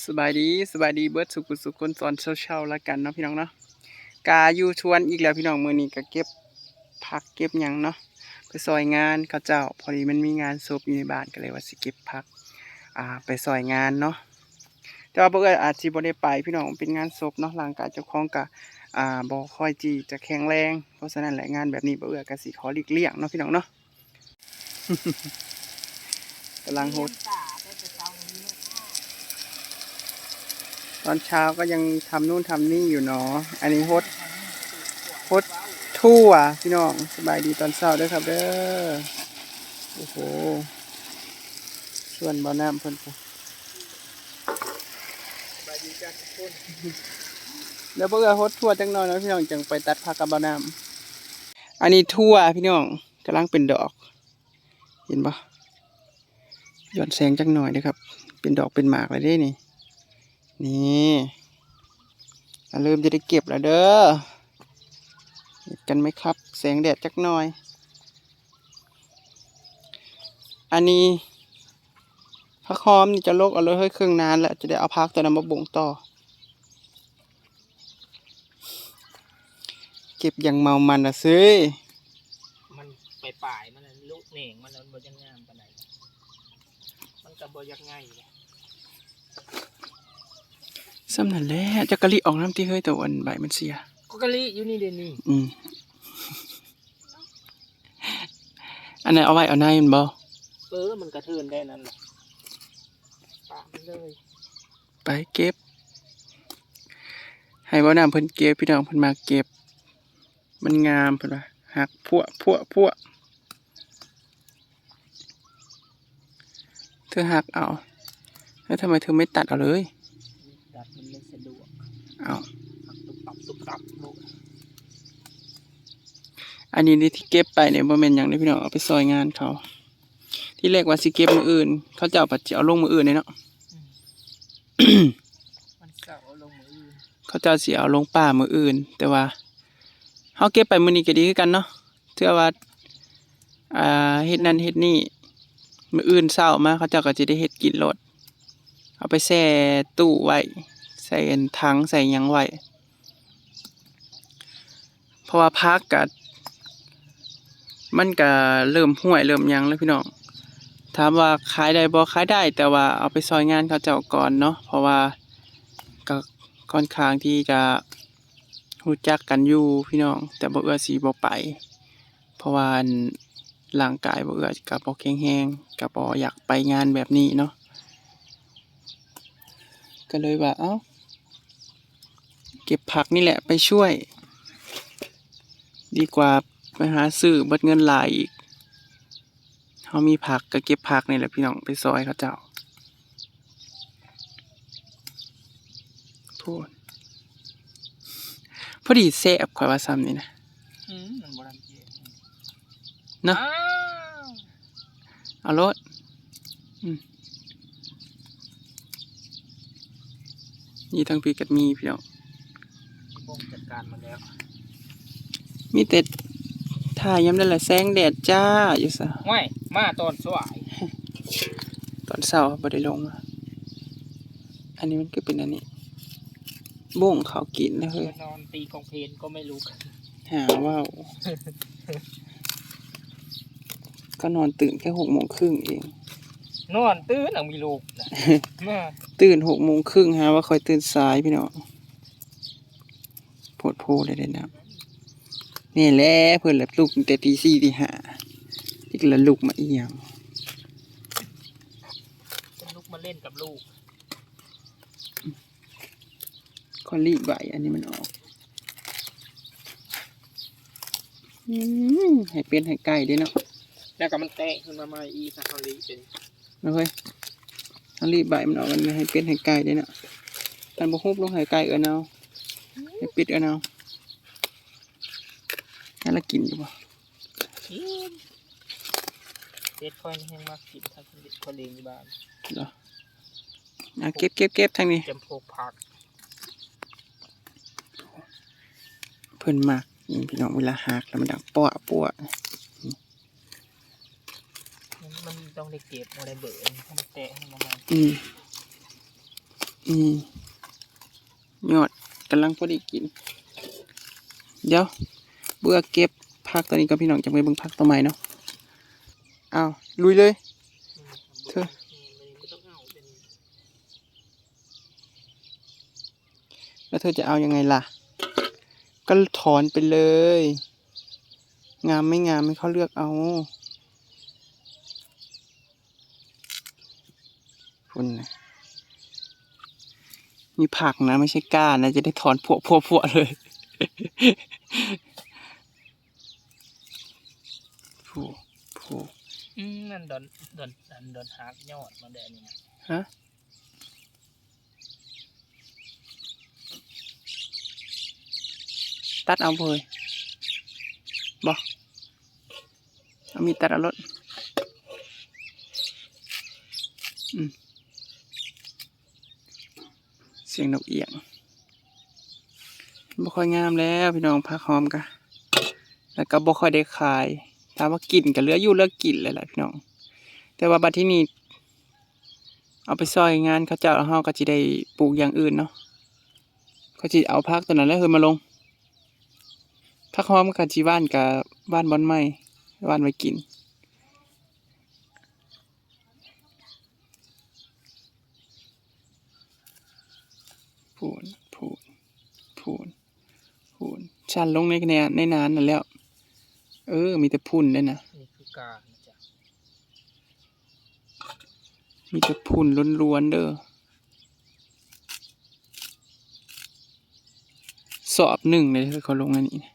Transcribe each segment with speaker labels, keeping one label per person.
Speaker 1: สบายดีสบายดีเบิร์ดสุกุสุคนตอนเช้าๆแล้วกันเนาะพี่น้องเนาะกาอยู่ชวนอีกแล้วพี่น้องมือนี้ก็เก็บผักเก็บหยังเนาะไปซอยงานเขาเจ้า พอดีมันมีงานศพอยู่ในบ้านก็เลยว่าสิเก็บผักอ่าไปซอยงานเนาะแต่ว่าบ่อ้ยอาจสิบ่ได้ไปพี่น้องเป็นงานศพเนาะร่างกายเจ้าของก็อ่าบ่ค่อยที่จะแข็งแรง เพราะฉะนั้นแหละงานแบบนี้บ่อ้ยก็สิขอหลีกเลี่ยงเนาะพี่น้องเนาะกำลังโหด ตอนเช้าก็ยังทำนู่นทำนี่อยู่เนาะอันนี้ฮดฮดทั่วพี่น้องสบายดีตอนเช้าด้วยครับเด้อโอ้โหส่วนบ่อน้ำเพิ่นไปสบายดีจ้าทุกคนเดี๋ยวเบื่อฮดทั่วจังหน่อยนะพี่น้องจังไปตัดผักกับบ่อน้ำอันนี้ทั่วพี่น้องกำลังเป็นดอก เห็นปะหย่อนแสงจังหน่อยนะครับ เป็นดอกเป็นหมากเลยเด้นี่ นี่เริ่มจะได้เก็บแล้วเด้อเห็นกันไหมครับ แสงแดดจักหน่อย อันนี้พักหอมนี่จะโลกเอาเลยเฮ้ยเครื่องนานแล้วจะได้เอาพักตัวนั้นมาบ่งต่อ เก็บอย่างเมามันนะซิ
Speaker 2: มันไปป่ายมันลูกเหน่งมันมันบ่ยังงามปานใดมันก็บ่อยักง่ายเลย
Speaker 1: สำนันแหละจะกะลิออกน้ำที่เฮ้ยแต่วันใบมันเสีย
Speaker 2: ก็กะลิอยู่นี่เดยวนี่
Speaker 1: อืมอันไหนเอาไว้เอาในมันบ่
Speaker 2: เออมันกระเทือนได้นั่นแหละป่ามันเลย
Speaker 1: ไปเก็บ ให้บ่น้ำเพิ่นเก็บพี่น้องเพิ่นมาเก็บ มันงามเพิ่นว่าหักพั่วพั่วพั่วเธอหักเอาแล้วทำไมเธอไม่ตัดเอาเลย
Speaker 2: ดัดมันไม่สะดวก
Speaker 1: เอา
Speaker 2: หักตุบตับตุบตับโลก
Speaker 1: อันนี้นี่ที่เก็บไปเนี่ยบ่แม่นหยังเด้อพี่น้องเอาไปซอยงานเขา ที่แรกว่าสิเก็บมื้ออื่น เขาจะเอาปัจจัยเอาลงมื้ออื่นเลยเนาะ
Speaker 2: มันเสาร์ลงมืออื่น
Speaker 1: เขาเจะสิเอาลงป่ามื้ออื่น แต่ว่าเฮาเก็บไปมื้อนี้ก็ดีคือกันเนาะเทื่อว่าอ่าเฮ็ดนั่นเฮ็ดนี่มื้ออื่นเช้ามาเขาเจ้าก็สิได้เฮ็ดกินโลด เอาไปแช่ตู้ไว้ ใส่ถังใส่ยังไว้ เพราะว่าพักก็มันก็เริ่มห่วยเริ่มยังแล้วพี่น้องถามว่าขายได้บ่ขายได้ แต่ว่าเอาไปซอยงานเขาเจ้าก่อนเนาะเพราะว่าก็ค่อนข้างที่จะรู้จักกันอยู่พี่น้อง แต่บ่เอื้อสีบ่ไป เพราะว่าร่างกายบ่เอื้อกับบ่แข็งแรงกับบ่อยากไปงานแบบนี้เนาะ ก็เลยว่าเอ้า เก็บผักนี่แหละไปช่วย ดีกว่าไปหาซื้อเบิดเงินหลายอีกเฮามีผักก็เก็บผักนี่แหละพี่น้องไปซอยเขาเจ้าพูดพอดีแซ่บข่อยว่าซ้ำนี่นะ
Speaker 2: อืมมันบ่ทันเจ็บ
Speaker 1: เนาะ
Speaker 2: อ้าว
Speaker 1: เอารถอืม นี่ทั้งพี่กับมีพี่น้อง
Speaker 2: บ่งจัดการมันแล้ว
Speaker 1: มีแต่ถ่ายย้ำได้ละแสงแดดจ้าอยู่ซะ
Speaker 2: ไม่มาตอนสวาย
Speaker 1: ตอนเช้าบ่ได้ลงมาอันนี้มันก็เป็นอันนี้บ่งเขาวกินนะเฮ้ย
Speaker 2: จะนอนตีกองเพลนก็ไม่ลุก
Speaker 1: หาว่าวก็นอนตื่นแค่หกโมงครึ่งเอง
Speaker 2: นอนตื่นเอามีลูกน่ะมา
Speaker 1: ตื่นหกโมงครึ่งฮะว่าคอยตื่นสายพี่น้องโพดโพเลยเด่นนะนี่แหละเพื่อนแหละลูกตั้งแต่ตีสี่ตีห้าอีกละลูกมาอีหยัง
Speaker 2: จะลุกมาเล่นกับลูก
Speaker 1: คอรีบใบอันนี้มันออกอืมให้เป็นให้ไก่ด้วยเนาะ
Speaker 2: แล้วก็มันแตะขึ้นมาใหม่อีสักคลีเป็น
Speaker 1: นะเฮ้ย คอรีบใบมันออกมันให้เป็นให้ไก่ด้วยเนาะกันบกฮุบลงให้ไก่เออเอาให้ปิดเออเอานั่นละกินอยู่ปะ
Speaker 2: กินเป็ดคอยนี่แห้งมากกินถ้าคนเด็กคนเลี้ยงที่บ้าน
Speaker 1: เหรออะเก็บเก็บเก็บทางนี้
Speaker 2: จำพวกผัก
Speaker 1: เพิ่นมากนี่พี่น้องเวลาหักแล้วมันดังปั้วปั้ว
Speaker 2: มันต้องได้เก็บมาได้เบื่อให้มันแตะให้มันมา
Speaker 1: อืมนี่ยอดกำลังพอดีกิน เดี๋ยว เบื่อเก็บผักตัวนี้ก็พี่น้องจะไปเบิ่งผักตัวใหม่เนาะอ้าวลุยเลย เธอ
Speaker 2: เอาเป็น
Speaker 1: แล้วเธอจะเอายังไงล่ะ ก็ถอนไปเลย งามไม่งามไม่เขาเลือกเอา คุณนะมีผักนะไม่ใช่ก้านนะ จะได้ถอนพวกพวกพวกเลยผู้ผู้
Speaker 2: อืมนั่นดอนดอนดอนดอนหักยอดมาแดดนี่นะ
Speaker 1: ฮะตัดเอาเลยบอกเอามีดตัดเอารถอืม เสียงนกเอียงบ่ค่อยงามแล้วพี่น้องพักหอมกะแล้วก็บ่ค่อยได้ขายถามว่ากินก็เหลืออยู่เหลือกินเลยแหละพี่น้อง แต่ว่าบัดที่นี่เอาไปซอยงานเขาเจ้าเฮาก็สิได้ปลูกอย่างอื่นเนาะเขาสิเอาพักตัวนั้นแล้วเฮ้ยมาลงพักหอมกับจีบ้านกับบ้านบอนไม้บ้านไว้กิน พูนพูนพูนพูนชันลงในในในนานนั่นแล้ว เออ มีแต่พุ่นเลยนะ
Speaker 2: นี่คือกานะจ๊ะ
Speaker 1: มีแต่พุ่นล้วนๆเด้อสอบหนึ่งเลยเขาลงอันนี้นะ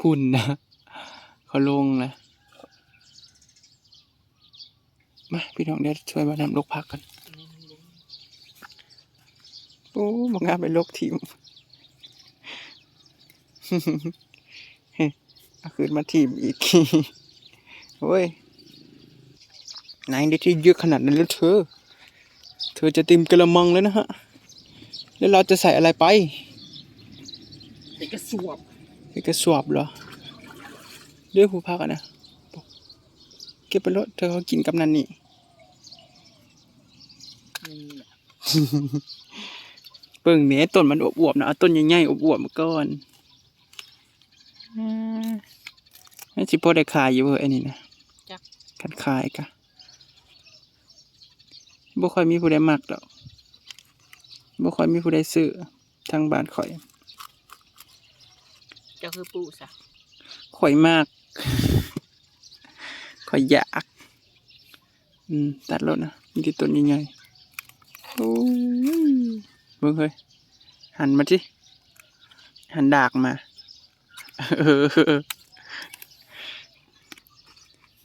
Speaker 1: พุ่นนะเขาลงนะมาพี่น้องเดี๋ยวช่วยมานำลกพักกัน
Speaker 2: นี่ลุง
Speaker 1: โอ้บางงานไปลกทีมเอาคืนมาทีมอีกโอ้ยไหนได้ที่เยอะขนาดนั้นแล้วเธอ เธอจะเติมกระมังแล้วนะฮะ แล้วเราจะใส่อะไรไป
Speaker 2: ไอ้กระสวบ
Speaker 1: ไปกระสอบเหรอเรื่องผู้พักอะนะ เก็บไปรถเธอเขากินกับนันนี่
Speaker 2: นี่แหละ
Speaker 1: เบิ่งเนี้ต้นมันอวบๆนะเอาต้นใหญ่ๆอวบๆมาก่อนอ่าให้สิพอได้ขายอยู่เว้ยไอ้นี่นะ
Speaker 2: จัก
Speaker 1: คันขายกะบ่ค่อยมีผู้ใดมักดอกบ่ค่อยมีผู้ใดซื้อทางบ้านข่อย
Speaker 2: เจ้าคือปู่ซะ
Speaker 1: ข่อยมาก ข่อยอยาก อืม ตัดแล้วนะมีที่ต้นใหญ่ๆโอ้ย เบิ่งเฮ้ย หันมาสิ หันดากมา เออ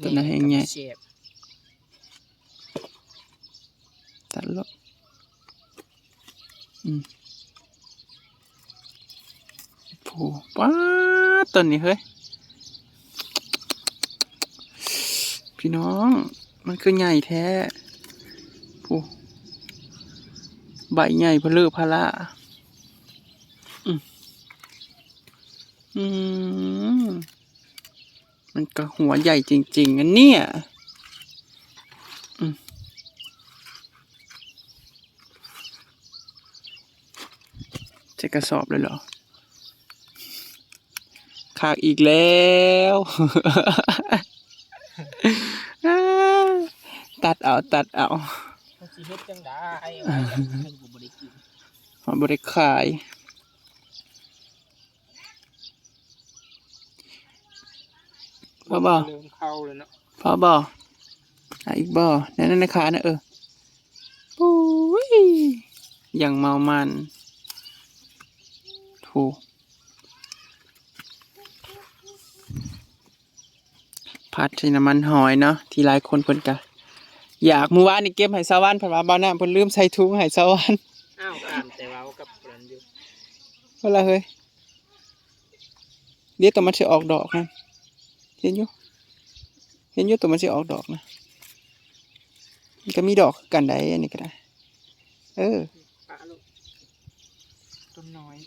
Speaker 1: ต้นนั้นแห้งใหญ่
Speaker 2: เสียบ
Speaker 1: ตัดแล้วอืมโอ้ป้าดต้นนี้เฮ้ย พี่น้อง มันคือใหญ่แท้โอ้ ใบใหญ่เพลือพะละอืมอืมมันก็หัวใหญ่จริง ๆอันเนี่ยอืมจะกระสอบเลยเหรอขากอีกแล้ว ตัดเอา ตัดเอา
Speaker 2: สิเฮ็ดจังได้เอาไว้ให้กูบ่ได้กิน
Speaker 1: มันบริขายพ่อบ่
Speaker 2: เริ่มเข้าเลยเนาะ
Speaker 1: พ่อบ่อะอีกบ่นั่นนั่นนะขานะเออปุ้ยอย่างเมามันถูกผัดใส่น้ำมันหอยเนาะที่หลายคนเพิ่นกะ อยากมือวานนี่เก็บให้สาวานเพิ่นว่าบ่าวน้ำเพิ่นลืมใส่ถุงให้สาวาน
Speaker 2: อ้าวก็อ่านแต่เว้ากับเพิ่นอยู่
Speaker 1: เวลาเฮ้ยเดี๋ยวตัวมันจะออกดอกนะเห็นอยู่เห็นอยู่ตัวมันจะออกดอกนะมันก็มีดอกคือกันได้อันนี้ก็ได้ เออ
Speaker 2: ปะลูกต้นน้อย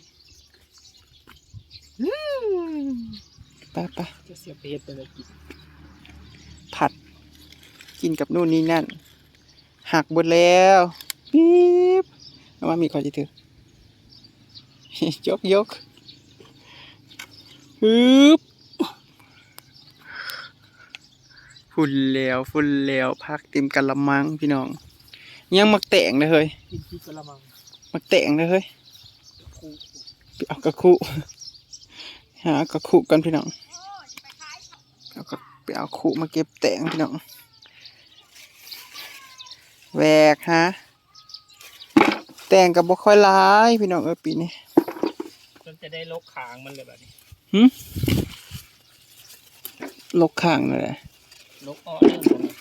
Speaker 1: ไปไป
Speaker 2: จะเสียไปเฮ็ดไปเลยกิน
Speaker 1: ผัด กินกับนู่นนี่นั่น หักหมดแล้วปี๊บเอามามีขอจิถือยกยกฮึบฝุ่นแล้วฝุ่นแล้วพักเต็มกะละมังพี่น้อง ยังมักแต่งเลยเฮ้ย
Speaker 2: กินที่กระมัง
Speaker 1: มักแต่งเลยเฮ้ย
Speaker 2: คู่
Speaker 1: ไปเอากระคุหากระคุกันพี่น้องเอากระไปเอาคุมาเก็บแต่งพี่น้อง แหวกฮะแต่งกับบ่ค่อยร้ายพี่น้องเออปีนี้
Speaker 2: จนจะได้ลกขางมันเลยแบบนี้
Speaker 1: ลกข้างเลยแหละ
Speaker 2: ลกอ้อเรื่องของมัน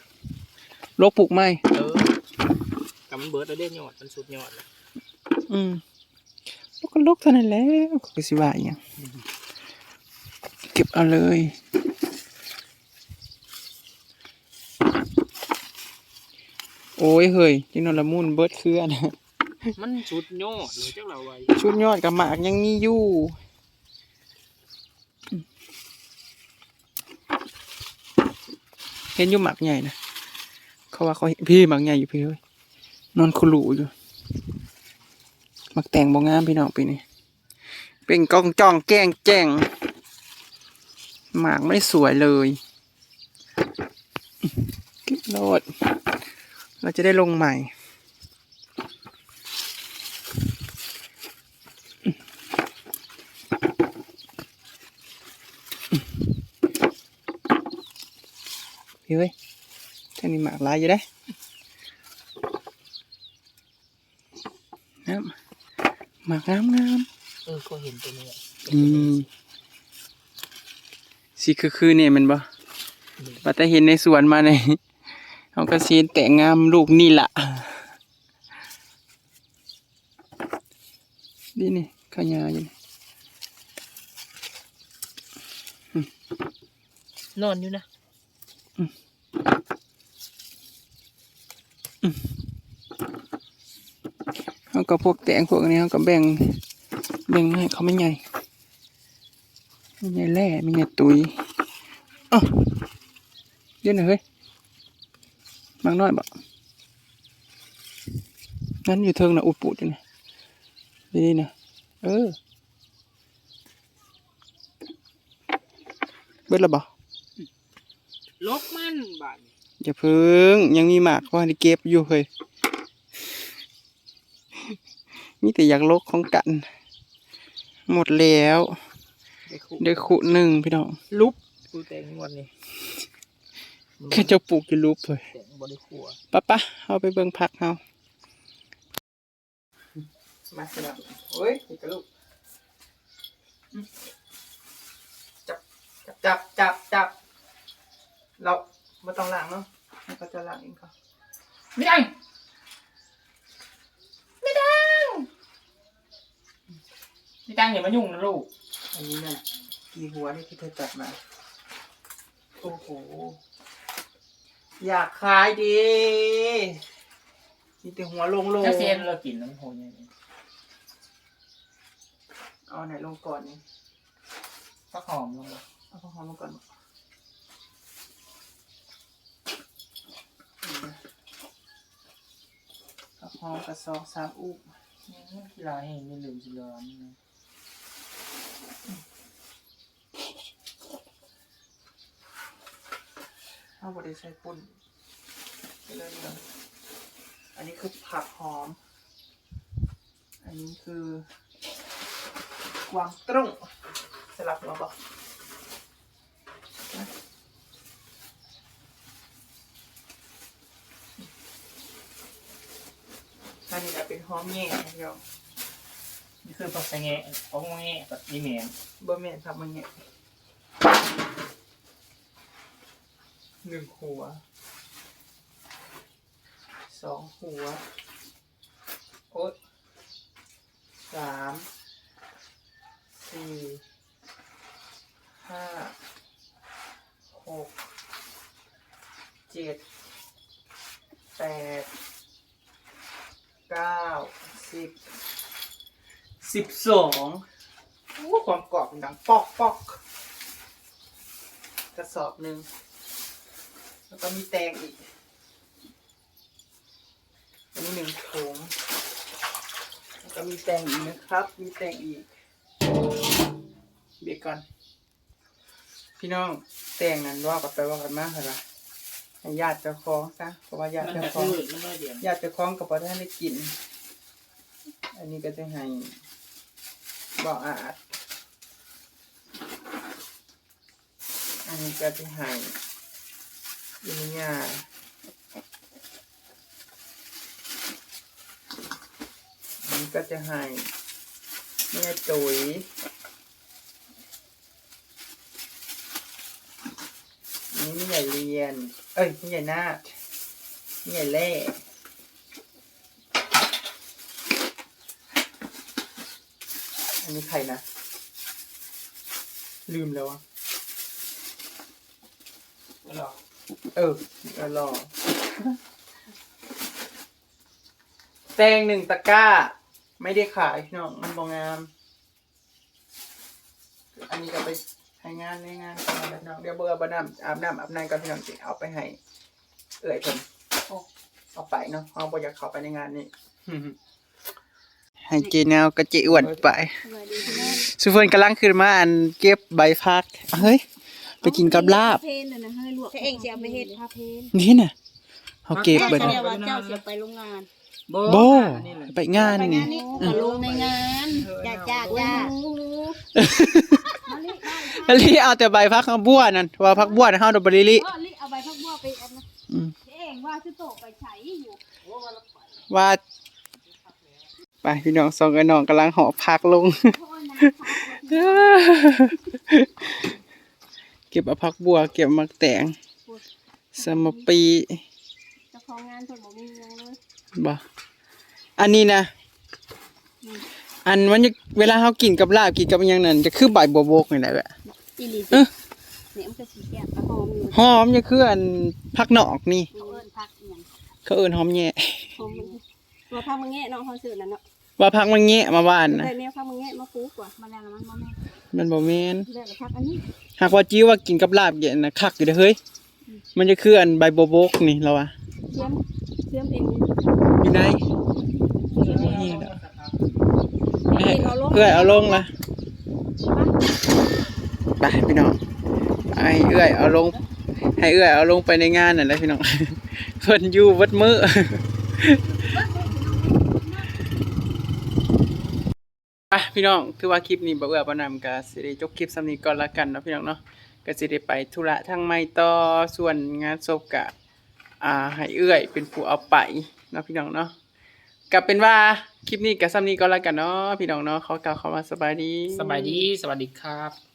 Speaker 1: ลกปลูกไม้
Speaker 2: เออกับมันเบิร์ดแล้วได้ยอดมันสุดยอดเลย
Speaker 1: อืมลกก็ลกเท่านั้นแหล้วก็สิว่าอหย่างเก็บเอาเลย โอ้ยเฮ้ยจิงนอนละมุนเบิดเครือนะ
Speaker 2: มันสุดยอดเลยเจ้าเราไว้
Speaker 1: ชุดยอดกับหมากยังมีอยู่อืมเห็นอยู่หมากใหญ่นะเขาว่าเขาเห็นพี่หมากใหญ่อยู่พี่เฮ้ยนอนคุหลูอยู่หมักแต่งบองงามพี่น้องปีนี้เป็นกองจองแกล้งแจ้งหมากไม่สวยเลยเก็บโลด เราจะได้ลงใหม่ พี่เฮ้ยท่านี้หมากหลายอยู่ได้น้ำหมากงามงาม
Speaker 2: เออก็เห็นตัวนี้อะ
Speaker 1: อืมสีคือคือเนี่ยแมันบ่ปัตตาเห็นในสวนมาใน เขาก็ซีนแต่งงามลูกนี่ละนี่นี่ขยาอยู่นี่
Speaker 2: นอนอยู่นะ
Speaker 1: เขาก็พวกแต่งพวกนี้เขาก็แบ่งแบ่งมาให้เขาไม่ใหญ่ไม่ใหญ่แร่ไม่ใหญ่ตุยอ้าวเดี๋ยวหน่อยเฮ้ย บางน้อยบอกนั่นอยู่เทิงนะอุดปูดอยู่นะดีๆนะเออเบิดและบ่
Speaker 2: ลกมันบาดนี้
Speaker 1: อย่าเพิ่งยังมีหมากว่าที่เก็บอยู่เฮ้ยมีแต่อยากลกของกัน หมดแล้ว
Speaker 2: ได้คู่
Speaker 1: ได้ขุหนึ่งพี่น้อง
Speaker 2: ลุบกูแต่งงวดนี้
Speaker 1: แค่เจะปลูกอยู่รูปเลย
Speaker 2: แต่งบริขัว
Speaker 1: ปะปะเอาไปเบิ่งผักเอามาสนับโอ้ยนี่กระลูกจับจับจับจับจับเราไม่ต้องล้างเนาะเราก็จะล้างเองค่ะ
Speaker 2: ไม่ได้
Speaker 1: ไม่ดัง
Speaker 2: ไม่ตั้งอย่ามายุ่งนะลูก
Speaker 1: อันนี้น่ะกี่หัวนี่ที่เธอจับมา โอ้โห อยากขายดีมีแต่หัวลงลง
Speaker 2: ถ้าเซนเรากินน้ำโหยังไง
Speaker 1: เอาไหนลงก่อนนี่
Speaker 2: ก็หอมลงเลย
Speaker 1: เอาข้าวหอมลงก่อนข้าวหอมกับซองสามอุบ
Speaker 2: กีฬาให้ไม่ลืมสิร้อนนะ
Speaker 1: เอาบไดใส่ปุ่นไปเลยเนาะอันนี้คือผักหอม อันนี้คือกวางตุ้งสลับมาบอกนะอันนี้จะเป็นหอมแง่นะเดี๋ยว
Speaker 2: นี่คือผักแง่ของแง่กับนี่แมน
Speaker 1: บะเมนครับมันแง่ หนึ่งหัว สองหัว โอ๊ยสาม สี่ ห้า หก เจ็ด แปด เก้า สิบ สิบสองโอ้ความกรอบมันดังปอกปอกกระสอบหนึ่ง แล้วก็มีแตงอีก อันนี้หนึ่งถุงแล้วก็มีแตงอีกนะครับ มีแตงอีก เบียร์ก่อน พี่น้องแตงนั้นว่ากันไปว่ากันมากเหรอให้ญาติเจ้าของซะ เพราะว่าญาติ
Speaker 2: มัน
Speaker 1: เจ้า
Speaker 2: จะ
Speaker 1: ของ
Speaker 2: พืชมันน้อยเดียว
Speaker 1: ญาติเจ้าของกับพ่อท่านได้กิน อันนี้ก็จะให้บ่อาดอันนี้ก็จะให้ ยินยาอันนี้ก็จะให้แม่ตุ๋ยนนี้ไม่ใหญ่เรียน เอ้ยไม่ใหญ่นาดไม่ใหญ่เล่อันนี้ใครนะ ลืมแล้วอะ
Speaker 2: ไม่หรอก
Speaker 1: เออเออรอแตงหนึ่งตะกร้า ไม่ได้ขายพี่น้องมันบองาม อันนี้ก็ไปให้งานในงานก่อนแล้วน้องเดี๋ยวเบอร์บน้ำอาบน้ำอาบน้ำก่อนพี่น้องสิเอาไปให้ เอื่อยเพิ่นเอาไปเนาะเอาบ่อยากเข้าไปในงานนี้ให้เจแนวกับเจอ้วนไป
Speaker 3: สวัสดีพี่น้อง
Speaker 1: สุเฟิร์นกำลังขึ้นมาอันเก็บใบพัก เฮ้ย ไปกินกับลาบ
Speaker 3: เพนน่ะนะเฮ้ยลวกถ้าเองจะเอาไปเฮ็ดผ้าเพน
Speaker 1: นี่น่ะเขาเก็บ
Speaker 3: เจ้า
Speaker 1: เบิด
Speaker 3: เสียว่าเจ้าเสียไปโรงงาน
Speaker 2: โบ
Speaker 1: โบ
Speaker 2: อันนี้เลย
Speaker 1: ไปงาน
Speaker 3: ไป
Speaker 1: นี่
Speaker 3: งานนี้ก็ลงในงานจ้าจ้าจ้ามาลิได้
Speaker 1: แล้วลี่เอาแต่ใบพักข้างบัวนั่นว่าพักบัวนะเฮาดอกบริลิ
Speaker 3: เออลิเอาใบพักบัวไปอันนะ
Speaker 1: อืม
Speaker 3: เองว่าจะโตไปใช้อยู่
Speaker 1: ว่าไปพี่น้องสองไอ้น้องกำลังห่อพักลง
Speaker 3: เพราะว่าน้ำ
Speaker 1: เก็บเอาพักบัว เก็บมักแตงสมปี
Speaker 3: เจ้าของงานเพิ่นบ่มีเงินเลย
Speaker 1: บ่อันนี้นะ อันมันจะเวลาเฮากินกับลาบกินกับอิหยังนั่นจะคือใบบัวบกนี่แหละเว้ย
Speaker 3: อีหลี
Speaker 1: เอ้อ
Speaker 3: เนี่ยมันก็สีแก่กระหอมอยู่
Speaker 1: หอมจะคืออันพักนอกนี่
Speaker 3: เขาเอิ้นพักอีหยัง
Speaker 1: เขาเอิ้นหอมแย่
Speaker 3: หอมมันว่าพักมังแงะเนาะเขาซื้อนั่นเนาะ
Speaker 1: ว่าพักมันแง่มาบ้านนะ
Speaker 3: ได้แนวพักมังแงะมาปลูกว่ามาแล้วมันบ่แม่น
Speaker 1: มันบ่แม่น
Speaker 3: แล้วก็พักอันนี้
Speaker 1: หากว่าจิ้วว่ากินกับลาบเย็นนะคักอยู่เด้อเฮ้ย มันจะคืออันใบบัวบกนี่เราอะ
Speaker 3: เชื่อมเชื่อมเอง
Speaker 1: อยู่ไหน
Speaker 3: เชื่อมเอง
Speaker 1: นี่แหละ
Speaker 3: เองเอาลง
Speaker 1: เอื้อยเอาลงละไปพี่น้องไอ้เอื้อยเอาลง ให้เอื้อยเอาลงไปในงานนั่นแหละพี่น้องเพิ่นอยู่วัดมือ ไป พี่น้องถือว่าคลิปนี้บ่เอื้อบ่นำก็สิได้จบคลิปสำนี้ก่อนละกันเนาะพี่น้องเนาะก็สิได้ไปธุระทางไม่ต่อส่วนงานศพกะอ่าให้เอื้อยเป็นผู้เอาไปเนาะพี่น้องเนาะกับเป็นว่าคลิปนี้ก็สำนี้ก่อนละกันเนาะพี่น้องเนาะขอกล่าวคำว่าสบายดี
Speaker 2: สบายดี สวัสดีครับ